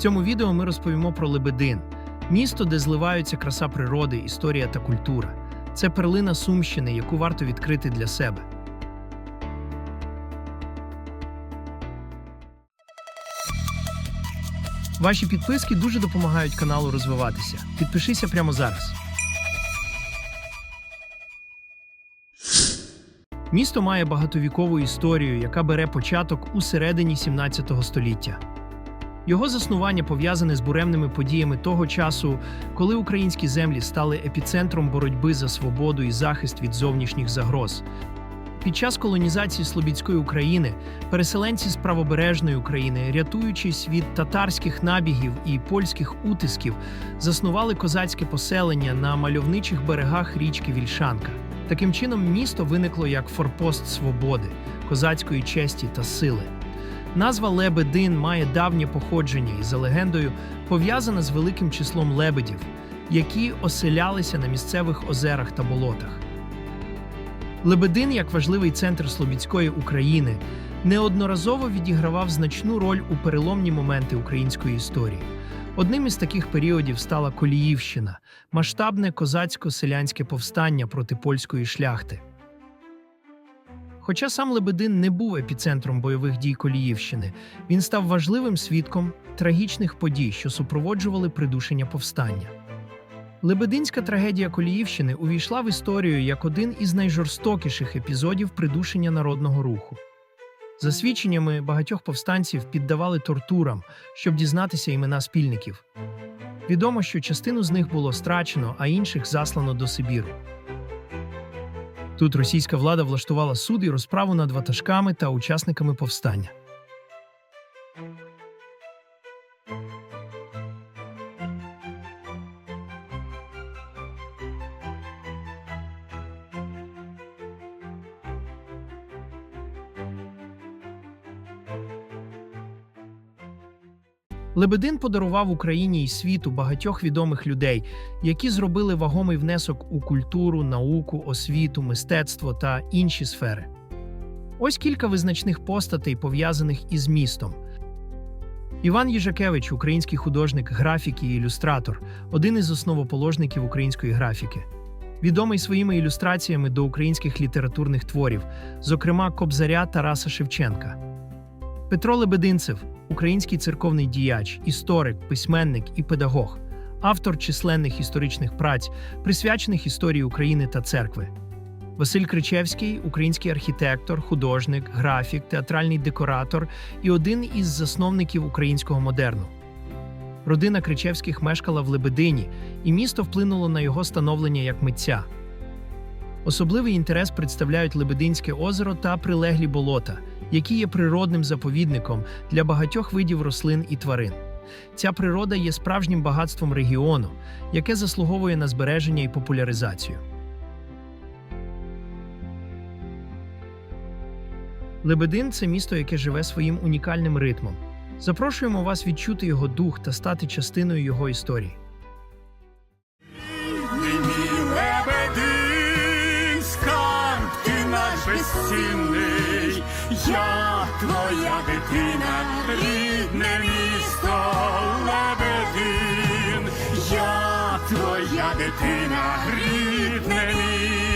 цьому відео ми розповімо про Лебедин, місто, де зливаються краса природи, історія та культура. Це перлина Сумщини, яку варто відкрити для себе. Ваші підписки дуже допомагають каналу розвиватися. Підпишися прямо зараз. Місто має багатовікову історію, яка бере початок у середині 17 століття. Його заснування пов'язане з буремними подіями того часу, коли українські землі стали епіцентром боротьби за свободу і захист від зовнішніх загроз. Під час колонізації Слобідської України переселенці з правобережної України, рятуючись від татарських набігів і польських утисків, заснували козацьке поселення на мальовничих берегах річки Вільшанка. Таким чином, місто виникло як форпост свободи, козацької честі та сили. Назва Лебедин має давнє походження і за легендою пов'язана з великим числом лебедів, які оселялися на місцевих озерах та болотах. Лебедин, як важливий центр Слобідської України, неодноразово відігравав значну роль у переломні моменти української історії. Одним із таких періодів стала Коліївщина, масштабне козацько-селянське повстання проти польської шляхти. Хоча сам Лебедин не був епіцентром бойових дій Коліївщини, він став важливим свідком трагічних подій, що супроводжували придушення повстання. Лебединська трагедія Коліївщини увійшла в історію як один із найжорстокіших епізодів придушення народного руху. За свідченнями багатьох повстанців піддавали тортурам, щоб дізнатися імена спільників. Відомо, що частину з них було страчено, а інших заслано до Сибіру. Тут російська влада влаштувала суд і розправу над ватажками та учасниками повстання. Лебедин подарував Україні і світу багатьох відомих людей, які зробили вагомий внесок у культуру, науку, освіту, мистецтво та інші сфери. Ось кілька визначних постатей, пов'язаних із містом. Іван Їжакевич, український художник, графік і ілюстратор, один із основоположників української графіки. Відомий своїми ілюстраціями до українських літературних творів, зокрема Кобзаря Тараса Шевченка. Петро Лебединцев, український церковний діяч, історик, письменник і педагог, автор численних історичних праць, присвячених історії України та церкви. Василь Кричевський, український архітектор, художник, графік, театральний декоратор і один із засновників українського модерну. Родина Кричевських мешкала в Лебедині, і місто вплинуло на його становлення як митця. Особливий інтерес представляють Лебединське озеро та прилеглі болота, які є природним заповідником для багатьох видів рослин і тварин. Ця природа є справжнім багатством регіону, яке заслуговує на збереження і популяризацію. Лебедин це місто, яке живе своїм унікальним ритмом. Запрошуємо вас відчути його дух та стати частиною його історії. Нині лебедин, скарб ти наш безцінний, я твоя дитина, рідне місто, лебедин, я твоя дитина, рідне місто.